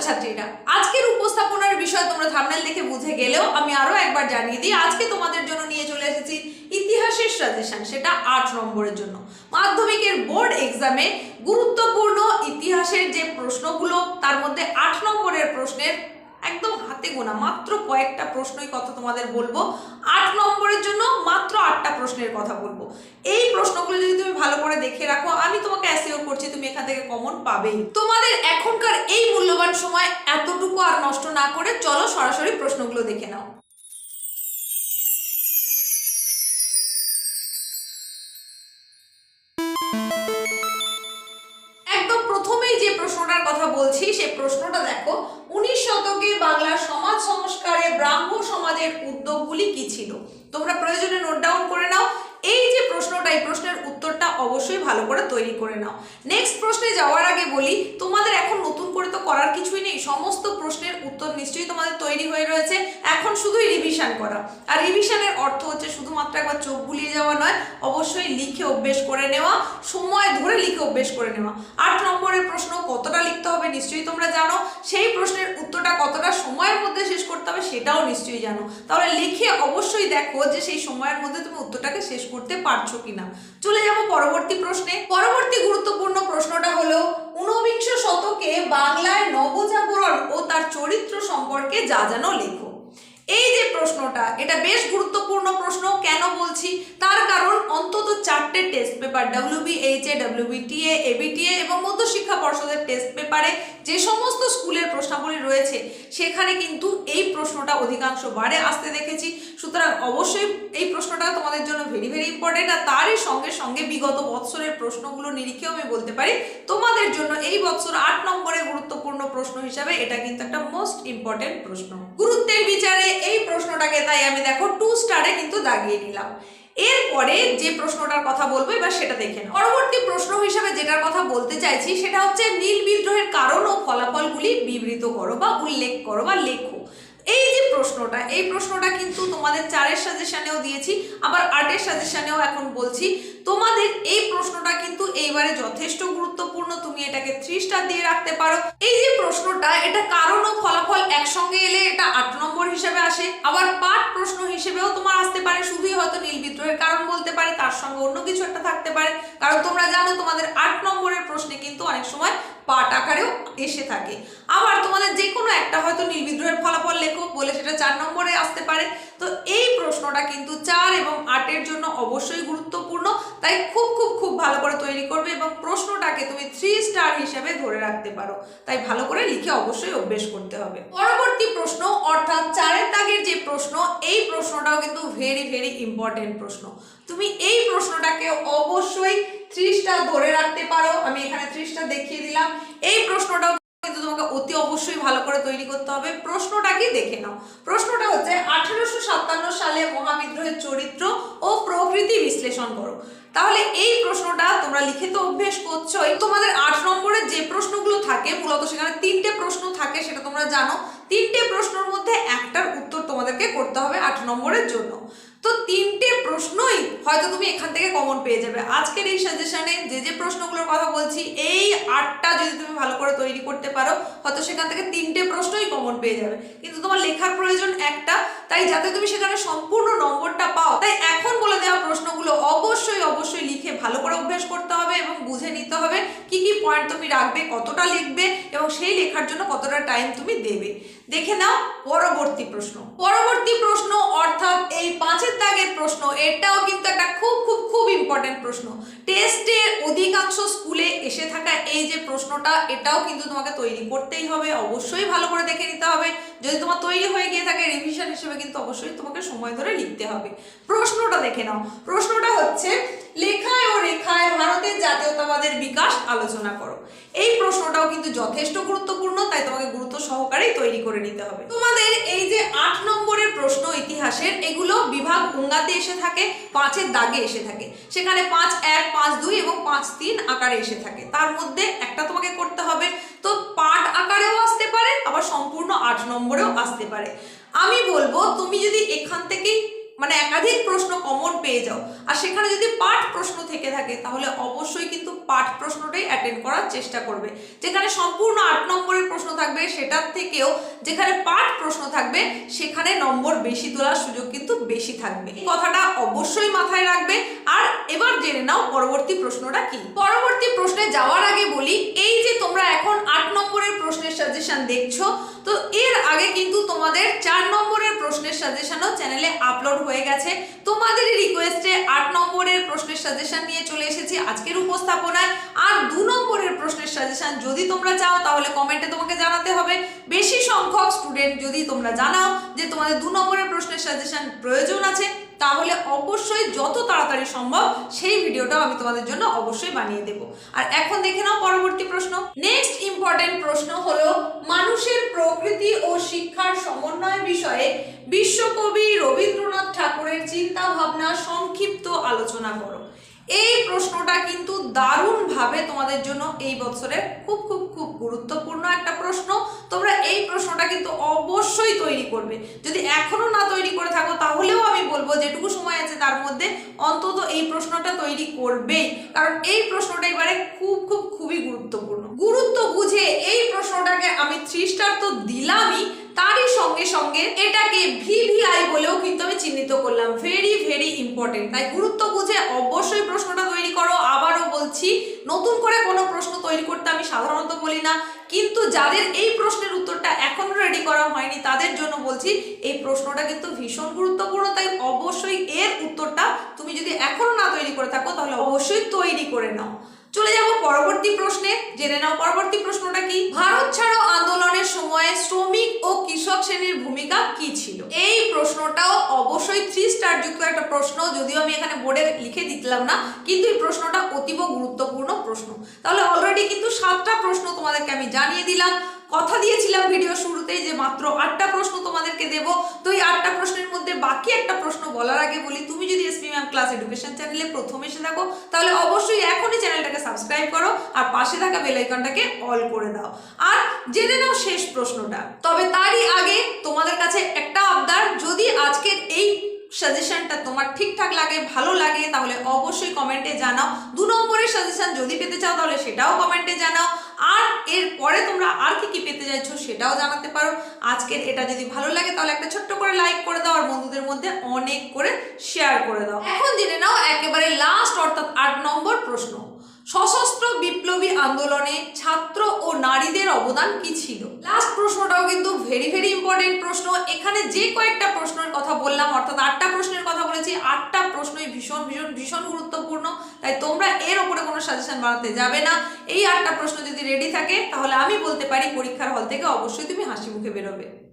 ছাত্রছাত্রীরা। আজকের উপস্থাপনার বিষয় তোমরা থামনেল দেখে বুঝে গেলেও আমি আরও একবার জানিয়ে দিই, আজকে তোমাদের জন্য নিয়ে চলে এসেছি ইতিহাসের সাজেশন সেটা আট নম্বরের জন্য। মাধ্যমিকের বোর্ড এক্সামে গুরুত্বপূর্ণ ইতিহাসের যে প্রশ্নগুলো, তার মধ্যে আট নম্বরের প্রশ্নের একদম হাতে গোনা, মাত্র কয়েকটা প্রশ্নই কথা তোমাদের বলব। আট নম্বরের জন্য মাত্র আটটা প্রশ্নের কথা বলব। এই প্রশ্নগুলো যদি তুমি ভালো করে দেখে রাখো, আমি তোমাকে অ্যাসিওর করছি তুমি এখান থেকে কমন পাবেই। তোমাদের এখনকার এই মূল্যবান সময় এতটুকু আর নষ্ট না করে চলো সরাসরি প্রশ্নগুলো দেখে নাও। প্রথমেই যে প্রশ্নটার কথা বলছি সেই প্রশ্নটা দেখো শতকে বাংলার সমাজ সংস্কারে ব্রাহ্ম সমাজের উদ্যোগগুলি কি ছিল? তোমরা প্রয়োজনে নোট ডাউন করে নাও। এই যে প্রশ্নটা, এই প্রশ্নের উত্তরটা অবশ্যই ভালো করে তৈরি করে নাও। নেক্সট প্রশ্নে যাওয়ার আগে বলি, তোমাদের এখন নতুন করে তো করার কিছুই নেই। সমস্ত প্রশ্নের উত্তর নিশ্চয়ই তোমাদের তৈরি হয়ে রয়েছে। এখন শুধুই রিভিশন করা। আর রিভিশনের অর্থ হচ্ছে শুধুমাত্র একবার চোখ বুলিয়ে যাওয়া নয়, অবশ্যই লিখে অভ্যেস করে নেওয়া, সময় ধরে লিখে অভ্যেস করে নেওয়া। আট নম্বরের প্রশ্ন, কতটা লিখতে হবে নিশ্চয়ই তোমরা জানো। সেই প্রশ্নের উত্তরটা কতটা সময়ের মধ্যে শেষ করতে হবে সেটাও নিশ্চয়ই জানো। তাহলে লিখে অবশ্যই দেখো যে সেই সময়ের মধ্যে তুমি উত্তরটাকে শেষ করতে পারছ কিনা? চলে যাব পরবর্তী প্রশ্নে। পরবর্তী গুরুত্বপূর্ণ প্রশ্নটা হলো, ঊনবিংশ শতকে বাংলায় নবজাগরণ ও তার চরিত্র সম্পর্কে যা জানো লেখো। এই যে প্রশ্নটা, এটা বেশ গুরুত্বপূর্ণ প্রশ্ন, কেন বলছি? তার কারণ অন্তত চারটে test paper WBH A WBTA ABTA এবং মধ্যশিক্ষা পর্ষদের টেস্ট পেপারে যে সমস্ত স্কুলের রয়েছে। সেখানে কিন্তু এই প্রশ্নটা অধিকাংশ বারে আসতে দেখেছি। সুতরাং অবশ্যই এই প্রশ্নটা তোমাদের জন্য ভেরি ভেরি ইম্পর্টেন্ট আর তারই সঙ্গে সঙ্গে বিগত বৎসরের প্রশ্নগুলো নিরিখেও আমি বলতে পারি। তোমাদের জন্য এই বৎসর আট নম্বরের গুরুত্বপূর্ণ প্রশ্ন হিসাবে এটা কিন্তু একটা মোস্ট ইম্পর্টেন্ট প্রশ্ন। গুরুত্বের বিচারে এই প্রশ্নটাকে তাই আমি দেখো টু স্টারে কিন্তু দাগিয়ে নিলাম। এরপরে যে প্রশ্নটার কথা বলব, এবার সেটা দেখেন পরবর্তী প্রশ্ন হিসেবে যেটার কথা বলতে চাইছি, সেটা হচ্ছে নীল বিদ্রোহের কারণ ও ফলাফলগুলি বিবৃত করো বা উল্লেখ করো বা লেখো। এই যে প্রশ্নটা, এই প্রশ্নটা কিন্তু তোমাদের চারের সাজেশনেও দিয়েছি, আবার আটের সাজেশনেও এখন বলছি। তোমাদের এই প্রশ্নটা কিন্তু এইবারে যথেষ্ট গুরুত্বপূর্ণ, তুমি এটাকে থ্রি স্টার দিয়ে রাখতে পারো। এই যে প্রশ্নটা, এটা কারণ ও ফলাফল একসঙ্গে এলে এটা আট নম্বর হিসেবে আসে। আবার পাঠ প্রশ্ন হিসেবেও তোমার আসতে পারে, শুধুই হয়তো নীল বিদ্রোহের কারণ বলতে পারে, তার সঙ্গে অন্য কিছু একটা থাকতে পারে। কারণ তোমরা জানো তোমাদের আট নম্বরের প্রশ্নে কিন্তু অনেক সময় পাঠ আকারেও এসে থাকে। আবার তোমাদের একটা হয়তো নীল বিদ্রোহের ফলাফল লেখো বলে সেটা চার নম্বরে আসতে পারে। তো এই প্রশ্নটা কিন্তু চার এবং আটের জন্য অবশ্যই গুরুত্বপূর্ণ। তাই খুব খুব খুব ভালো করে তৈরি করবে এবং প্রশ্নটাকে তুমি থ্রি স্টার হিসেবে ধরে রাখতে পারো। তাই ভালো করে লিখে অবশ্যই অভ্যেস করতে হবে। পরবর্তী প্রশ্ন, অর্থাৎ চারের দাগের যে প্রশ্ন, এই প্রশ্নটাও কিন্তু ভেরি ভেরি ইম্পর্টেন্ট প্রশ্ন। তুমি এই প্রশ্নটাকে অবশ্যই থ্রি স্টার ধরে রাখতে পারো। আমি এখানে স্টার দেখিয়ে দিলাম। এই প্রশ্নটাও কিন্তু তোমাকে অতি অবশ্যই ভালো করে তৈরি করতে হবে। প্রশ্নটা কি? দেখে নাও। প্রশ্নটা হচ্ছে, আঠারোশো সাতান্ন সালে মহাবিদ্রোহের চরিত্র ও প্রকৃতি বিশ্লেষণ করো। তাহলে এই প্রশ্নটা তোমরা লিখে তো অভ্যেস করছোই। তোমাদের আট নম্বরের যে প্রশ্নগুলো থাকে, মূলত সেখানে তিনটে প্রশ্ন থাকে, সেটা তোমরা জানো। তিনটে প্রশ্নের মধ্যে একটার উত্তর তোমাদেরকে করতে হবে আট নম্বরের জন্য। তো তিনটে প্রশ্নই হয়তো তুমি এখান থেকে কমন পেয়ে যাবে। আজকের এই সাজেশনে যে যে প্রশ্নগুলোর কথা বলছি, এই আটটা যদি তুমি ভালো করে তৈরি করতে পারো, হয়তো সেখান থেকে তিনটে প্রশ্নই কমন পেয়ে যাবে। কিন্তু তোমার লেখার প্রয়োজন একটা তাই যাতে তুমি সেখানে সম্পূর্ণ নম্বরটা পাও, তাই এখন বলে দেওয়া প্রশ্নগুলো অবশ্যই অবশ্যই লিখে ভালো করে অভ্যাস করতে হবে এবং বুঝে নিতে হবে কি কি পয়েন্ট তুমি রাখবে, কতটা লিখবে এবং সেই লেখার জন্য কতটা টাইম তুমি দেবে। দেখে নাও পরবর্তী প্রশ্ন। পরবর্তী প্রশ্ন অর্থাৎ এই পাঁচের দাগের প্রশ্ন, এটাও কিন্তু একটা খুব খুব খুব ইম্পর্টেন্ট প্রশ্ন। টেস্টের অধিকাংশ স্কুলে এসে থাকা এই যে প্রশ্নটা, এটাও কিন্তু তোমাকে তৈরি করতেই হবে। অবশ্যই ভালো করে দেখে নিতে হবে। যদি তোমার তৈরি হয়ে গিয়ে থাকে রিভিশন হিসেবে কিন্তু অবশ্যই তোমাকে সময় ধরে লিখতে হবে। প্রশ্নটা দেখে নাও। প্রশ্নটা হচ্ছে, লেখায় ও রেখায় ভারতের জাতীয়তাবাদের বিকাশ আলোচনা করো। এই প্রশ্নটাও কিন্তু যথেষ্ট গুরুত্বপূর্ণ, তাই তোমাকে গুরুত্ব সহকারেই তৈরি করে নিতে হবে। তোমাদের এই যে আট নম্বরের প্রশ্ন ইতিহাসের, এগুলো বিভাগ উঙ্গাতে এসে থাকে, পাঁচের দাগে এসে থাকে। সেখানে পাঁচ এক, পাঁচ দুই এবং পাঁচ তিন আকারে এসে থাকে। তার মধ্যে একটা তোমাকে করতে হবে তো পাট আকারেও আসতে পারে, আবার সম্পূর্ণ আট নম্বরেও আসতে পারে। আমি বলব, তুমি যদি এখান থেকেই মানে একাধিক প্রশ্ন কমন পেয়ে যাও। আর সেখানে যদি পাঠ প্রশ্ন থেকে থাকে, তাহলে অবশ্যই কিন্তু পাঠ প্রশ্নটাই অ্যাটেন্ড করার চেষ্টা করবে। যেখানে সম্পূর্ণ আট নম্বরের প্রশ্ন থাকবে, সেটার থেকেও যেখানে পাঠ প্রশ্ন থাকবে, সেখানে নম্বর বেশি তোলার সুযোগ কিন্তু বেশি থাকবে। কথাটা অবশ্যই মাথায় রাখবে। আর এবার জেনে নাও পরবর্তী প্রশ্নটা কি। পরবর্তী প্রশ্নে যাওয়ার আগে বলি, এই যে তোমরা এখন আট নম্বরের প্রশ্নের সাজেশন দেখছ, তো এর তোমাদের চার নম্বরের প্রশ্নের সাজেশনও চ্যানেলে আপলোড হয়ে গেছে। তোমাদের রিকোয়েস্টে আট নম্বরের প্রশ্নের সাজেশন নিয়ে চলে এসেছি আজকের উপস্থাপনায়। আর দু নম্বরের প্রশ্নের সাজেশন যদি তোমরা চাও, তাহলে কমেন্টে তোমাকে জানাতে হবে। বেশি সংখ্যক স্টুডেন্ট যদি তোমরা জানাও যে তোমাদের দু নম্বরের প্রশ্নের সাজেশন প্রয়োজন আছে তাহলে অবশ্যই যত তাড়াতাড়ি সম্ভব সেই ভিডিওটাও আমি তোমাদের জন্য অবশ্যই বানিয়ে দেব। আর এখন দেখে নাও পরবর্তী প্রশ্ন। নেক্সট ইম্পর্টেন্ট প্রশ্ন হলো, মানুষের প্রকৃতি ও শিক্ষার সমন্বয় বিষয়ে বিশ্বকবি রবীন্দ্রনাথ ঠাকুরের চিন্তা ভাবনা সংক্ষিপ্ত আলোচনা করো। এই প্রশ্নটা কিন্তু দারুণভাবে তোমাদের জন্য এই বছরের খুব খুব খুব গুরুত্বপূর্ণ একটা প্রশ্ন। তোমরা এই প্রশ্নটা কিন্তু অবশ্যই তৈরি করবে। যদি এখনও না তৈরি করে থাকো, তাহলেও আমি বলব যেটুকু সময় আছে তার মধ্যে অন্তত এই প্রশ্নটা তৈরি করবেই। কারণ এই প্রশ্নটা এবারে খুব খুব, খুবই গুরুত্বপূর্ণ। গুরুত্ব বুঝে এই প্রশ্নটাকে আমি থ্রি স্টার তো দিলামই, তারই সঙ্গে সঙ্গে এটাকে ভিভিআই বলেও কিন্তু আমি চিহ্নিত করলাম। ভেরি ভেরি ইম্পর্টেন্ট তাই গুরুত্ব বুঝে অবশ্যই প্রশ্নটা তৈরি করো। আবারও বলছি, নতুন করে কোনো প্রশ্ন তৈরি করতে আমি সাধারণত বলি না। কিন্তু যাদের এই প্রশ্নের উত্তরটা এখনও রেডি করা হয়নি, তাদের জন্য বলছি, এই প্রশ্নটা কিন্তু ভীষণ গুরুত্বপূর্ণ, তাই অবশ্যই এর উত্তরটা তুমি যদি এখনও না তৈরি করে থাকো, তাহলে অবশ্যই তৈরি করে নাও। চলে যাব পরবর্তী প্রশ্নে। জেনে নাও পরবর্তী প্রশ্নটা কি? ভারত ছাড়ো আন্দোলনের সময় শ্রমিক ও কৃষক শ্রেণির ভূমিকা কি ছিল? এই প্রশ্নটাও অবশ্যই থ্রি স্টার যুক্ত একটা প্রশ্ন, যদিও আমি এখানে বোর্ডে লিখে দিতলাম না, কিন্তু এই প্রশ্নটা অতীব গুরুত্বপূর্ণ প্রশ্ন। তাহলে অলরেডি কিন্তু সাতটা প্রশ্ন তোমাদেরকে আমি জানিয়ে দিলাম। কথা দিয়েছিলাম ভিডিও শুরুতেই যে মাত্র আটটা প্রশ্ন তোমাদেরকে দেব। তো এই আটটা প্রশ্নের মধ্যে বাকি একটা প্রশ্ন বলার আগে বলি, তুমি যদি এসপি ম্যাম ক্লাস এডুকেশন চ্যানেলে প্রথম এসে থাকো, তাহলে অবশ্যই এখনই চ্যানেলটাকে সাবস্ক্রাইব করো আর পাশে থাকা বেলাইকনটাকে অল করে দাও। আর জেনে নাও শেষ প্রশ্নটা। তবে তারই আগে তোমাদের কাছে একটা আবদার, যদি আজকের এই সাজেশনটা তোমার ঠিকঠাক লাগে, ভালো লাগে, তাহলে অবশ্যই কমেন্টে জানাও। দু নম্বরের সাজেশন যদি পেতে চাও, তাহলে সেটাও কমেন্টে জানাও। আর এর পরে তোমরা আর কি কি পেতে চাইছো সেটাও জানাতে পারো। আজকের এটা যদি ভালো লাগে তাহলে একটা ছোট্ট করে লাইক করে দাও আর বন্ধুদের মধ্যে অনেক করে শেয়ার করে দাও। এখন জেনে নাও একেবারে লাস্ট অর্থাৎ আট নম্বর প্রশ্ন। সশস্ত্র বিপ্লবী আন্দোলনে ছাত্র ও নারীদের অবদান কি ছিল? লাস্ট প্রশ্নটাও কিন্তু ভেরি ভেরি ইম্পর্টেন্ট প্রশ্ন। এখানে যে কয়েকটা প্রশ্নের কথা বললাম, অর্থাৎ আটটা প্রশ্নের কথা বলেছি, আটটা প্রশ্নই ভীষণ ভীষণ ভীষণ গুরুত্বপূর্ণ। তাই তোমরা এর ওপরে কোনো সাজেশন বানাতে যাবে না। এই আটটা প্রশ্ন যদি রেডি থাকে, তাহলে আমি বলতে পারি পরীক্ষার হল থেকে অবশ্যই তুমি হাসি মুখে বেরোবে।